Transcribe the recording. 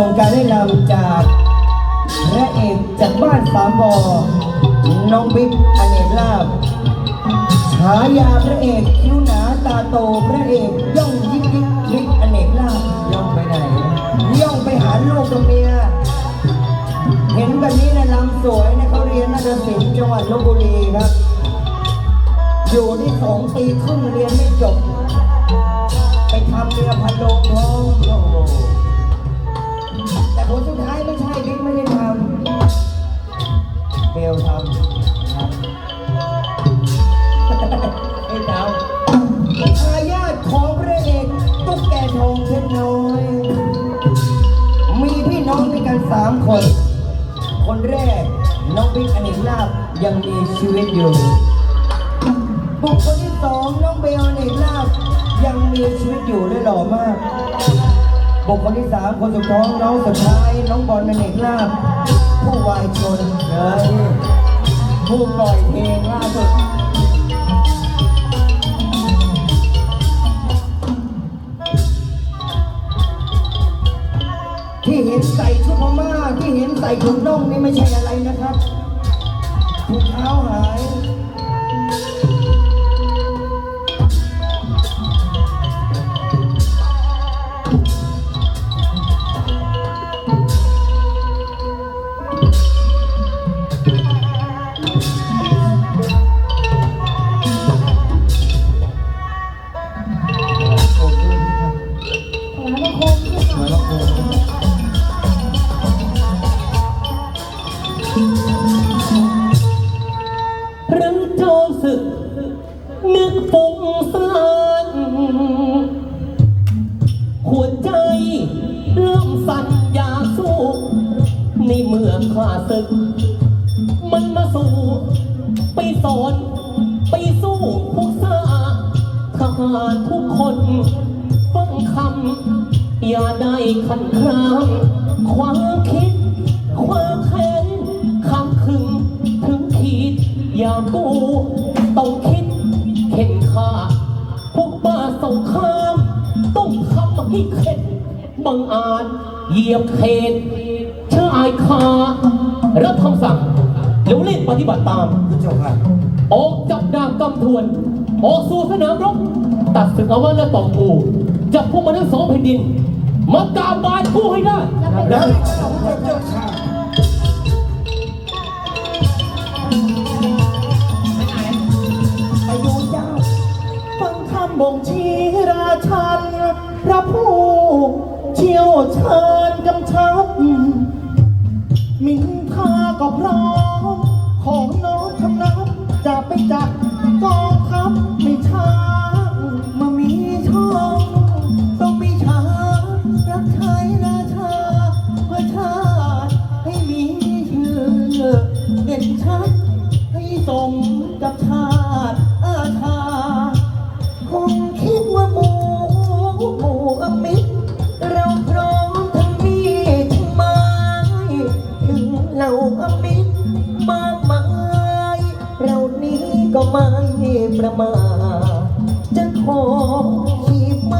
ส่งการได้นำจากพระเอกจากบ้านสามบอน้องบิ๊กอเนกลาบฉายาพระเอกคิ้วหนาตาโตพระเอกย่องยิกยิกบิ๊กอเนกลาบย่องไปไหนย่องไปหาลูกกับเมียเห็นแบบนี้นะลำสวยนะเขาเรียนนาฏศิลป์จังหวัดลบบุรีครับอยู่ที่สองปีครึ่งเรียนไม่จบ ไปทำเรือพันโลงทองโอ้ แต่ผลสุดท้ายไม่ใช่บิ๊กไม่ได้ทำเบลทำครับไอ้ดาวทายาทของพระเอกตุ๊กแกทองเพชรน้อย มีพี่น้องด้วยกันสามคน คนแรกน้องบิ๊กอเนกลาบยังมีชีวิตอยู่ บุคคลที่สองน้องเบลอเนกลาบ บุคคลที่สามคนสุดท้องน้องสุดท้ายน้องบอลอเนกลาบผู้วายชนเฮ้ยผู้ปล่อยเพลงล่าสุดที่เห็นใส่ชุดพม่าที่เห็นใส่ถุงน่องนี่ไม่ใช่อะไรนะครับถุงเท้าหาย พระเจ้าศึก นึกฟุ้งซ่านหัวใจเริ่มสั่นอยากสู้ในเมื่อข้าศึก มันมาสู่ ไปสอน ไปสู้พวกซ่าทหารทุกคนฟังคำ อย่าได้ขันครามความคิด ความแค้นคำขึงถึงขีด อย่ากูต้องคิดเข็นฆ่าพวกบ้าสงคราม ต้องทำให้เข็ดบังอาจเหยียบเขตเชื่ออายคารับคำสั่งแล้วเล่นปฏิบัติตามผู้ชมครับออกจับดาบกำทวน ออกสู่สนามรบ ตัดศึกเอาไว้และต่อปู จับพวกมันทั้งสองแผ่นดิน มากราบบานผู้ให้ได้นะไปดูเจ้า ฟังคำบ่งชี้ราชัน พระผู้เชี่ยวชาญ เด่นชัดให้สมกับชาติอาชา คงคิดว่าหมูหมูอมิตรเราพร้อมทั้งมีทั้งไม้ถึงเราอมิตรมากมายเรานี้ก็ไม่ประมาทจะขอขีบม